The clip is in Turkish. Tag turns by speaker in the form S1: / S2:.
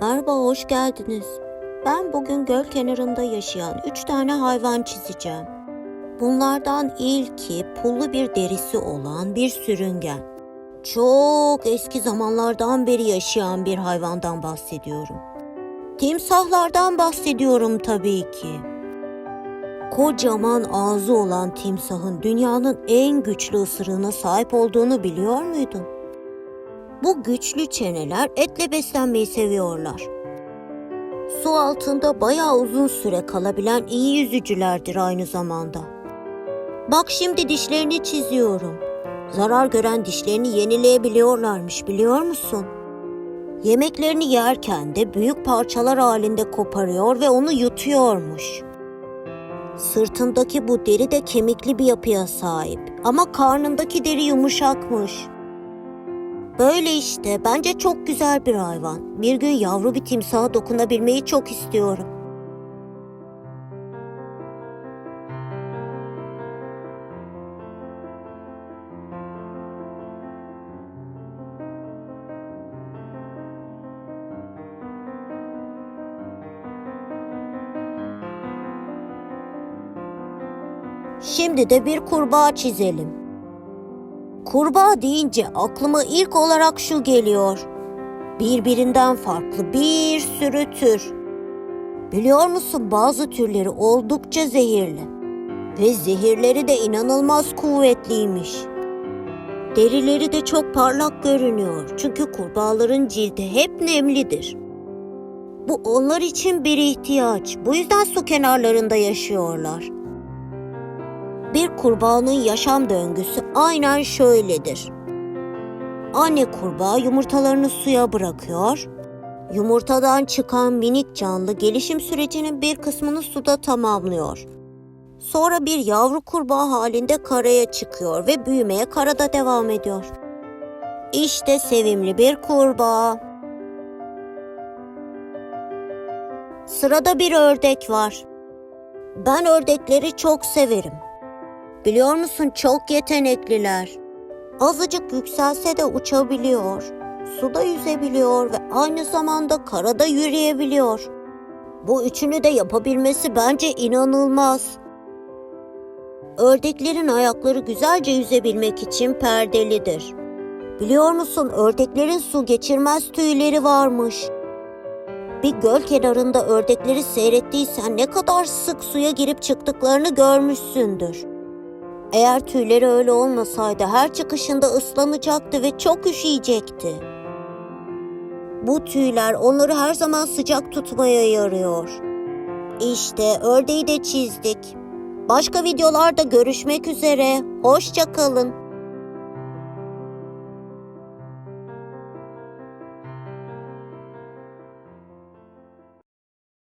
S1: Merhaba, hoş geldiniz. Ben bugün göl kenarında yaşayan üç tane hayvan çizeceğim. Bunlardan ilki pullu bir derisi olan bir sürüngen. Çok eski zamanlardan beri yaşayan bir hayvandan bahsediyorum. Timsahlardan bahsediyorum tabii ki. Kocaman ağzı olan timsahın dünyanın en güçlü ısırığına sahip olduğunu biliyor muydun? Bu güçlü çeneler etle beslenmeyi seviyorlar. Su altında bayağı uzun süre kalabilen iyi yüzücülerdir aynı zamanda. Bak şimdi dişlerini çiziyorum. Zarar gören dişlerini yenileyebiliyorlarmış biliyor musun? Yemeklerini yerken de büyük parçalar halinde koparıyor ve onu yutuyormuş. Sırtındaki bu deri de kemikli bir yapıya sahip ama karnındaki deri yumuşakmış. Böyle işte. Bence çok güzel bir hayvan. Bir gün yavru bir timsaha dokunabilmeyi çok istiyorum. Şimdi de bir kurbağa çizelim. Kurbağa deyince aklıma ilk olarak şu geliyor. Birbirinden farklı bir sürü tür. Biliyor musun bazı türleri oldukça zehirli. Ve zehirleri de inanılmaz kuvvetliymiş. Derileri de çok parlak görünüyor. Çünkü kurbağaların cildi hep nemlidir. Bu onlar için bir ihtiyaç. Bu yüzden su kenarlarında yaşıyorlar. Bir kurbağanın yaşam döngüsü aynen şöyledir. Anne kurbağa yumurtalarını suya bırakıyor. Yumurtadan çıkan minik canlı gelişim sürecinin bir kısmını suda tamamlıyor. Sonra bir yavru kurbağa halinde karaya çıkıyor ve büyümeye karada devam ediyor. İşte sevimli bir kurbağa. Sırada bir ördek var. Ben ördekleri çok severim. Biliyor musun çok yetenekliler. Azıcık yükselse de uçabiliyor. Suda yüzebiliyor ve aynı zamanda karada yürüyebiliyor. Bu üçünü de yapabilmesi bence inanılmaz. Ördeklerin ayakları güzelce yüzebilmek için perdelidir. Biliyor musun ördeklerin su geçirmez tüyleri varmış. Bir göl kenarında ördekleri seyrettiysen ne kadar sık suya girip çıktıklarını görmüşsündür. Eğer tüyleri öyle olmasaydı her çıkışında ıslanacaktı ve çok üşüyecekti. Bu tüyler onları her zaman sıcak tutmaya yarıyor. İşte ördeği de çizdik. Başka videolarda görüşmek üzere. Hoşça kalın.